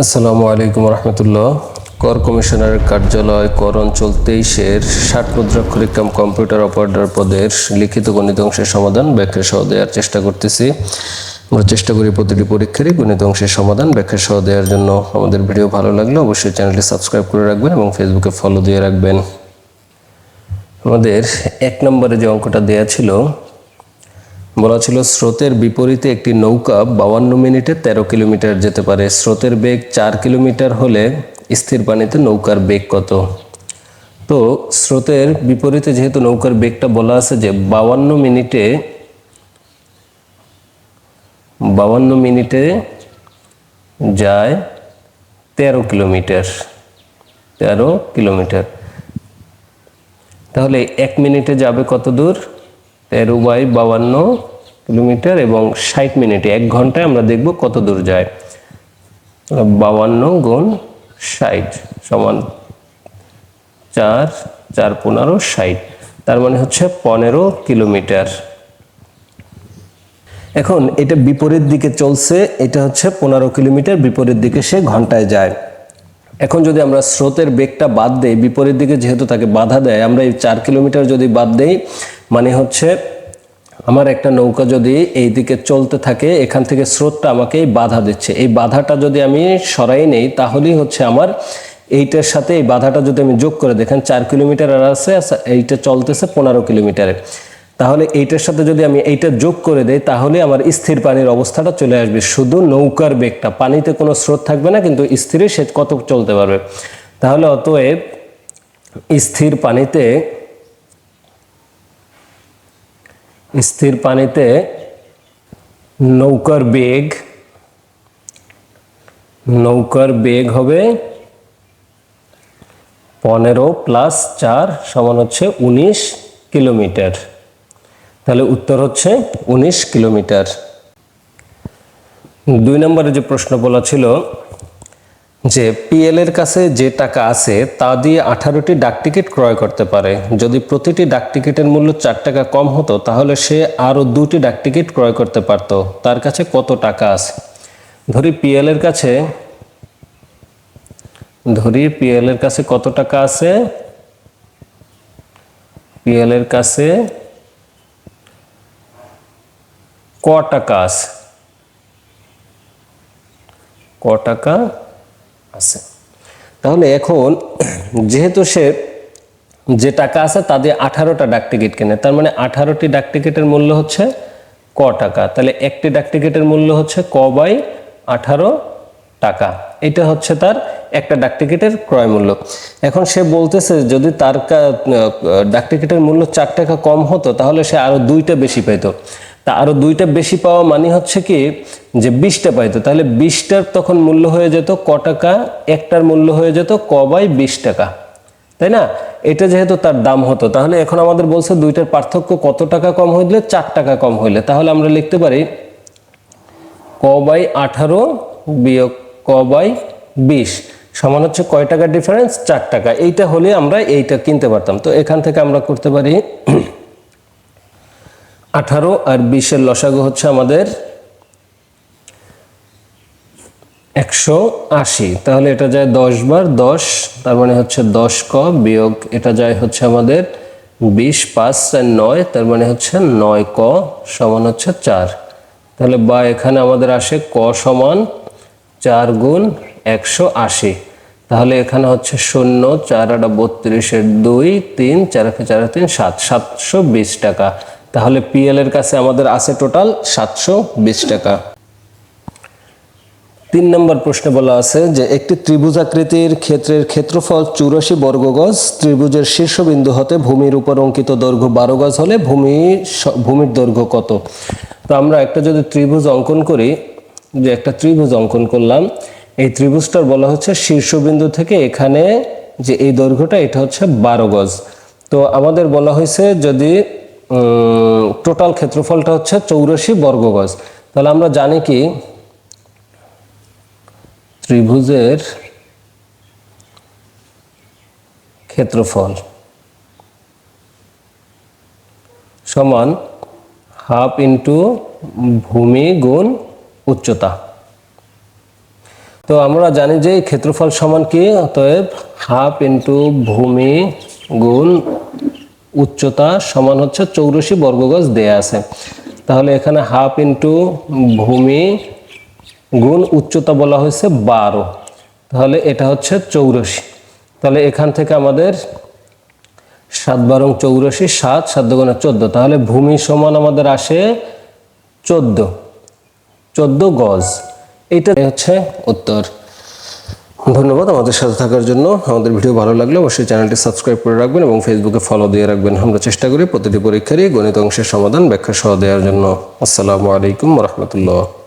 আসসালামু আলাইকুম রহমতুল্লাহ। কর কমিশনারের কার্যালয় কর অঞ্চল তেইশের ষাট মুদ্রাক্ষরিক কাম কম্পিউটার অপারেটর পদের লিখিত গণিত অংশের সমাধান ব্যাখ্যা সহ দেওয়ার চেষ্টা করতেছি। আমরা চেষ্টা করি প্রতিটি পরীক্ষারই গণিত অংশের সমাধান ব্যাখ্যা সহ দেওয়ার জন্য। আমাদের ভিডিও ভালো লাগলে অবশ্যই চ্যানেলটি সাবস্ক্রাইব করে রাখবেন এবং ফেসবুকে ফলো দিয়ে রাখবেন। আমাদের এক নম্বরে যে অঙ্কটা দেয়া ছিল বলা ছিল স্রোতের বিপরীতে একটি নৌকা বাউান্ন মিনিটে তেরো কিলোমিটার যেতে পারে। স্রোতের বেগ চার কিলোমিটার হলে স্থির পানিতে নৌকার বেগ কত? তো স্রোতের বিপরীতে যেহেতু নৌকার বেগটা বলা আছে যে বাউান্ন মিনিটে বাউান্ন মিনিটে যায় তেরো কিলোমিটার তেরো কিলোমিটার। তাহলে এক মিনিটে যাবে কত দূর? তেরো বাই বাউান্ন কিলোমিটার এবং ষাট মিনিটে, এক ঘন্টায় আমরা দেখব কত দূর যায়। বাউান্ন গুণ ষাট সমান চার চার পনেরো, ষাট। তার মানে হচ্ছে পনেরো কিলোমিটার। এখন এটা বিপরীত দিকে চলছে, এটা হচ্ছে পনেরো কিলোমিটার, বিপরীত দিকে সে ঘন্টায় যায়। এখন যদি আমরা স্রোতের বেগটা বাদ দেই, বিপরীত দিকে যেহেতু তাকে বাধা দেয়, আমরা এই চার কিলোমিটার যদি বাদ দেই মানে হচ্ছে আমার একটা নৌকা যদি এই দিকে চলতে থাকে, এখান থেকে স্রোতটা আমাকে বাধা দিচ্ছে। এই বাধাটা যদি আমি সরাই নেই, তাহলেই হচ্ছে আমার এইটার সাথে এই বাধাটা যদি আমি যোগ করে দেখেন, চার কিলোমিটার আর আছে এইটা চলতেছে পনেরো কিলোমিটারে। তাহলে এইটার সাথে যদি আমি এইটা যোগ করে দেই, তাহলে আমার স্থির পানির অবস্থাটা চলে আসবে। শুধু নৌকার বেগটা, পানিতে কোনো স্রোত থাকবে না, কিন্তু স্থিরে সে কত চলতে পারবে। তাহলে অতএব স্থির পানিতে স্থির পানিতে নৌকার বেগ নৌকার বেগ হবে পনেরো প্লাস চার সমান হচ্ছে উনিশ কিলোমিটার। তাহলে উত্তর হচ্ছে উনিশ কিলোমিটার। দুই নম্বরে যে প্রশ্ন বলা ছিল যে পিএল এর কাছে যে টাকা আছে, তা দিয়ে আঠারোটি ডাক টিকিট ক্রয় করতে পারে। যদি প্রতিটি ডাক টিকিটের মূল্য চার টাকা কম হতো, তাহলে সে আরও দুটি ডাক টিকিট ক্রয় করতে পারত। তার কাছে কত টাকা আছে? ধরি পিএল এর কাছে, ধরি পিএল এর কাছে কত টাকা আছে? পিএল এর কাছে ক টাকা আছে? ক টাকা আছে। তাহলে এখন যেহেতু সে যে টাকা আছে তা দিয়ে আঠারোটা ডাক টিকিট কেনে। তার মানে আঠারোটি ডাক টিকিটের মূল্য হচ্ছে ক টাকা। তাহলে একটি ডাক টিকিটের মূল্য হচ্ছে ক বাই আঠারো টাকা। এটা হচ্ছে তার একটা ডাক টিকিটের ক্রয় মূল্য। এখন সে বলতেছে, যদি তার ডাক টিকিটের মূল্য চার টাকা কম হতো, তাহলে সে আরও দুইটা বেশি পেত তা আরও দুইটা বেশি পাওয়া মানে হচ্ছে কি যে বিশটা পাইতো। তাহলে বিশটার তখন মূল্য হয়ে যেত ক টাকা, একটার মূল্য হয়ে যেত ক বাই বিশ টাকা। তাই না? এটা যেহেতু তার দাম হতো, তাহলে এখন আমাদের বলছে দুইটার পার্থক্য কত টাকা কম হইলে চার টাকা কম হইলে। তাহলে আমরা লিখতে পারি ক বাই আঠারো বিয়োগ ক বাই বিশ সমান হচ্ছে কয় টাকার ডিফারেন্স চার টাকা। এইটা হলে আমরা এইটা কিনতে পারতাম। তো এখান থেকে আমরা করতে পারি আঠারো আর বিশের লসাগু হচ্ছে আমাদের একশো আশি। তাহলে এটা যায় দশ বার দশ, তার মানে হচ্ছে দশ ক বিয়োগ, এটা যায় হচ্ছে আমাদের বিশ, পাঁচ আর নয়, তার মানে হচ্ছে নয় ক সমান হচ্ছে চার। তাহলে বা এখানে আমাদের আসে ক সমান চার গুণ একশো আশি। তাহলে এখানে হচ্ছে শূন্য, চার আটা বত্রিশের দুই, তিন, চার চার তিন, সাত, সাতশো বিশ টাকা। তাহলে পিএল এর কাছে আমাদের আছে টোটাল সাতশো বিশ টাকা। তিন নম্বর প্রশ্নে বলা আছে যে, একটি ত্রিভুজাকৃতির ক্ষেত্রের ক্ষেত্রফল চুরাশি বর্গ গজ ত্রিভুজের শীর্ষবিন্দু হতে ভূমির উপর অঙ্কিত দৈর্ঘ্য বারো গজ হলে ভূমি ভূমির দৈর্ঘ্য কত? তো আমরা একটা যদি ত্রিভুজ অঙ্কন করি, যে একটা ত্রিভুজ অঙ্কন করলাম, এই ত্রিভুজটার বলা হচ্ছে শীর্ষবিন্দু থেকে এখানে যে এই দৈর্ঘ্যটা, এটা হচ্ছে বারো গজ। তো আমাদের বলা হয়েছে যদি টোটাল ক্ষেত্রফলটা হচ্ছে চৌরাশি বর্গ গজ। তাহলে আমরা জানি কি? ত্রিভুজের ক্ষেত্রফল সমান হাফ ইন্টু ভূমি গুণ উচ্চতা। তো আমরা জানি যে ক্ষেত্রফল সমান কি? অতএব হাফ ইন্টু ভূমি গুণ উচ্চতা সমান হচ্ছে চৌরশি বর্গগজ দেয়া আছে। তাহলে এখানে হাফ ইন্টু ভূমি গুণ উচ্চতা বলা হয়েছে বারো। তাহলে এটা হচ্ছে চৌরশি। তাহলে এখান থেকে আমাদের সাত বারং চৌরাশি, সাত সাত দুগুণে চোদ্দ। তাহলে ভূমি সমান আমাদের আসে চোদ্দ। চোদ্দ গজ। এইটা হচ্ছে উত্তর। ধন্যবাদ আমাদের সাথে থাকার জন্য। আমাদের ভিডিও ভালো লাগলে অবশ্যই চ্যানেলটি সাবস্ক্রাইব করে রাখবেন এবং ফেসবুকে ফলো দিয়ে রাখবেন। আমরা চেষ্টা করি প্রতিটি পরীক্ষারই গণিত অংশের সমাধান ব্যাখ্যা সহ দেওয়ার জন্য। আসসালামু আলাইকুম রহমতুল্লাহ।